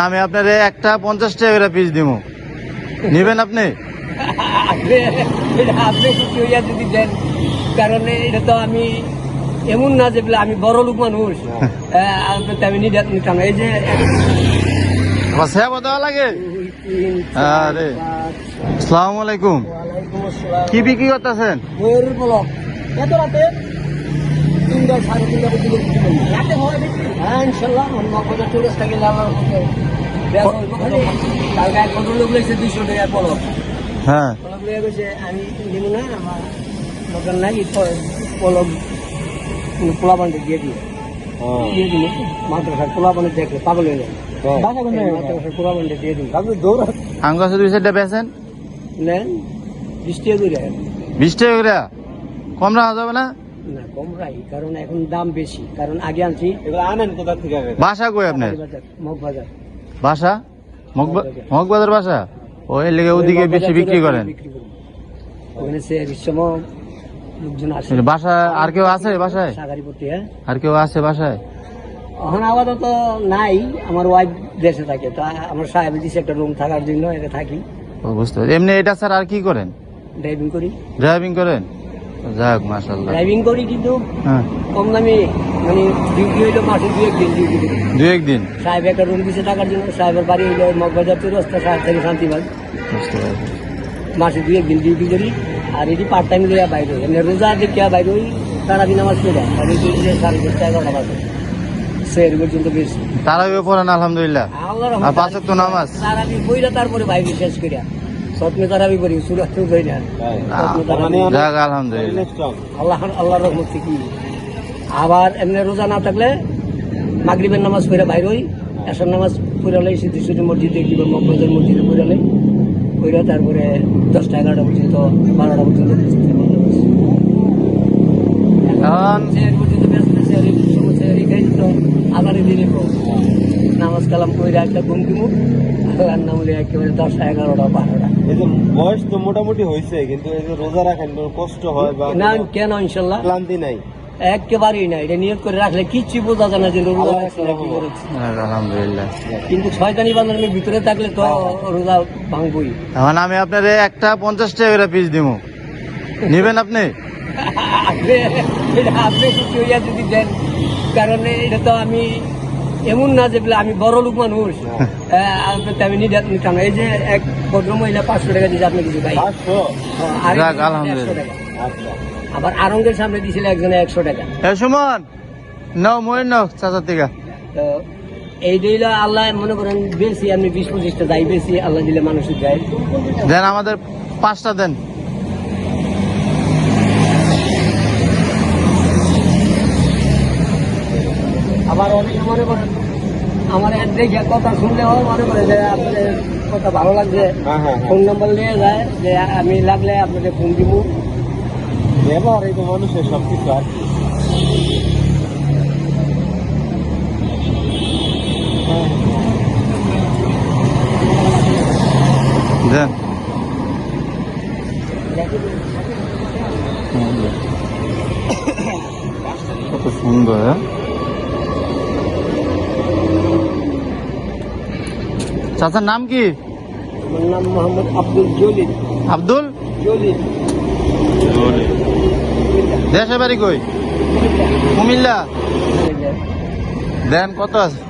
আমি আপনার একটা পঞ্চাশ টাকা করে পিস দিব নিবেন আপনি? আপনি এটা খুশি হইয়া যদি দেন কারণ এটা তো আমি এমন না যে বলে আমি বড় লোক মানুষ। আহ, আমি নিতে নিতাম এই যে লাগে। আরে। আসসালামু আলাইকুম। কি বিক্রি করতেছেন? এত রাতে তিনটা সাড়ে তিনটা পর্যন্ত হয় বেশি? হ্যাঁ ইনশাল্লাহ আমার মগজে চল্লিশ টাকা লাভ হবে। দেখো, কালকে এক ফটো লোক লেগেছে দুইশো টাকা পলক। হ্যাঁ। পলক গেছে আমি দিব না আমার দোকান নাই পলক পোলা দিয়ে দিই দিয়ে দিল মাদ্রাসার পোলা দেখলে পাগল হয়ে যায় মাদ্রাসার পোলা দিয়ে দিই আপনি দৌড় আঙ্গাস দুই সাইডটা বেছেন? নেন বৃষ্টি করে বিশ টাকা করে কম রাখা যাবে না? না কম রাই কারণ এখন দাম বেশি। কারণ আগে আনছি এগুলো আনেন কোথা থেকে বাসা কই আপনার? বাজার, মগবাজার। বাসা? মগবা- মগবাজার। বাসা? ওই লেগে ওদিকে বেশি বিক্রি করেন। ওখানে সে বিশ্বম লোকজন আসে। বাসা আর কেউ আছে বাসায়? সাগারি পড়তে হ্যাঁ। আর কেউ আছে বাসায়? এখন আপাতত নাই আমার ওয়াইফ দেশে থাকে। তো আমার সাহেব দিছে একটা রুম থাকার জন্য এটা থাকি। ও, বুঝতে এমনি এটা স্যার আর কি করেন? ড্রাইভিং করি। ড্রাইভিং করেন? যাক মাশাল্লাহ ড্রাইভিং করি কিন্তু হ্যাঁ। কম দামি মানে ডিউটি হইল মাসে দু একদিন ডিউটি করি। দু একদিন? সাহেব একটা রুম দিছে থাকার জন্য সাহেবের বাড়ি হইল মগবাজার চৌরাস্তা সাহেব থেকে শান্তিবাগ। বুঝতে পারছি মাসে দুই একদিন ডিউটি করি আর এটি পার্ট টাইম লইয়া বাইরে হই। এমনি রোজা দেখিয়া বাইরে হই সারাদিন আমার চলে আর এই যে সাড়ে দশটা এগারোটা বাজে। সের পর্যন্ত বেশি। তারাবিও পড়েন আলহামদুলিল্লাহ। আর পাঁচ ওয়াক্ত নামাজ। বইরা তারপরে বাইরে শেষ করিয়া। স্বপ্নে তারাবি করি সুরাত যাই না। স্বপ্নে তারাবি। যাক আলহামদুলিল্লাহ। আল্লাহ আল্লাহর রহমত থেকে। আবার এমনি রোজা না থাকলে মাগরিবের নামাজ পড়ে বাইর হই এসার নামাজ পড়ে হলে সিদ্ধেশ্বরী মসজিদে কিংবা মকবুদের মসজিদে পড়ে হলে পড়ে তারপরে দশটা এগারোটা পর্যন্ত বারোটা পর্যন্ত এখন আবার দিলে নামাজ কালাম পড়ে একটা ঘুম কিমু আল্লাহর নাম একেবারে দশটা এগারোটা বারোটা। এই যে বয়স তো মোটামুটি হয়েছে কিন্তু এই যে রোজা রাখেন কষ্ট হয় বা না কেন ইনশাল্লাহ? ক্লান্তি নাই? একেবারেই না এটা নিয়োগ করে রাখলে কিচ্ছু বোঝা যায় না যে রোজা রাখছি না কি করেছি। আলহামদুলিল্লাহ। কিন্তু ছয়টানি বান্ধবের ভিতরে থাকলে তো রোজা ভাঙবই। এখন আমি আপনার একটা পঞ্চাশ টাকা করে পিস দিব নিবেন আপনি? আপনি খুশি হইয়া যদি দেন কারণ এটা তো আমি এমন না যে বলে আমি বড় লোক মানুষ। তো আমি নিতাম। এই যে এক ভদ্র মহিলা পাঁচশো টাকা দিয়েছে আপনি কিছু ভাই। পাঁচশো? আর যাক, একজন আলহামদুলিল্লাহ। 100 টাকা। আবার আরঙ্গের সামনে দিয়েছিল একজনে একশো টাকা। এ সুমন নাও মই নাও চাচার থেকে তো এই দিলে আল্লাহ মনে করেন বেশি আমি বিশ পঁচিশটা যাই বেশি আল্লাহ দিলে মানুষের যায়। দেন আমাদের পাঁচটা দেন। আবার অনেকে মনে করেন আমার এক দেখে কথা শুনলেও মনে করে যে আপনাদের কথা ভালো লাগছে। হ্যাঁ হ্যাঁ ফোন নাম্বার নিয়ে যায় যে আমি লাগলে আপনাদের ফোন দিব। ব্যবহার এই তো মানুষের সবকিছু আর কত সুন্দর হ্যাঁ? চাচার নাম কি? নাম মোহাম্মদ আব্দুল জলিল। আব্দুল? জলিল। দেশে বাড়ি কই? কুমিল্লা। দেন কত আছে।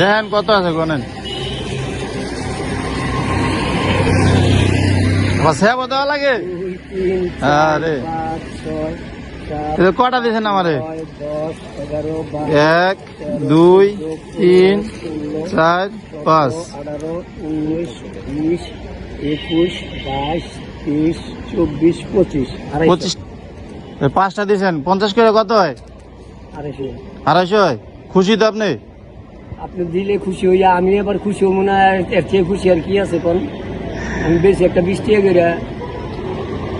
দেন কত আছে গনেন? আবার সেবা দেওয়া লাগে? তিন, আরে। ছয়, কটা দিয়েছেন আমারে? এক দুই তিন চার পাঁচ। আঠারো উনিশ বিশ একুশ বাইশ তেইশ চব্বিশ পঁচিশ পঁচিশ। পাঁচটা দিয়েছেন। পঞ্চাশ করে কত হয়? আড়াইশো। আড়াইশো হয়? খুশি তো আপনি? আপনি দিলে খুশি হইয়া আমি এবার খুশি হব না এর চেয়ে খুশি আর কি আছে কোন? আমি বেশি একটা বৃষ্টি করে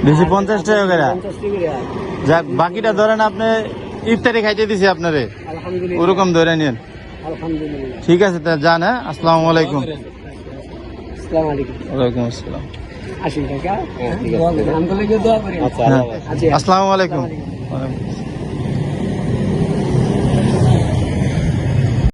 বেশি পঞ্চাশ টাকা করে। যাক বাকিটা ধরেন আপনি ইফতারি খাইতে দিছি আপনারে। ওরকম ধরে নিন ঠিক আছে তা যান হ্যাঁ? আসসালামু আলাইকুম। আসসালামু আলাইকুম। ওয়ালাইকুম আসসালাম। হ্যাঁ, আচ্ছা। আচ্ছা। আসসালামু আলাইকুম।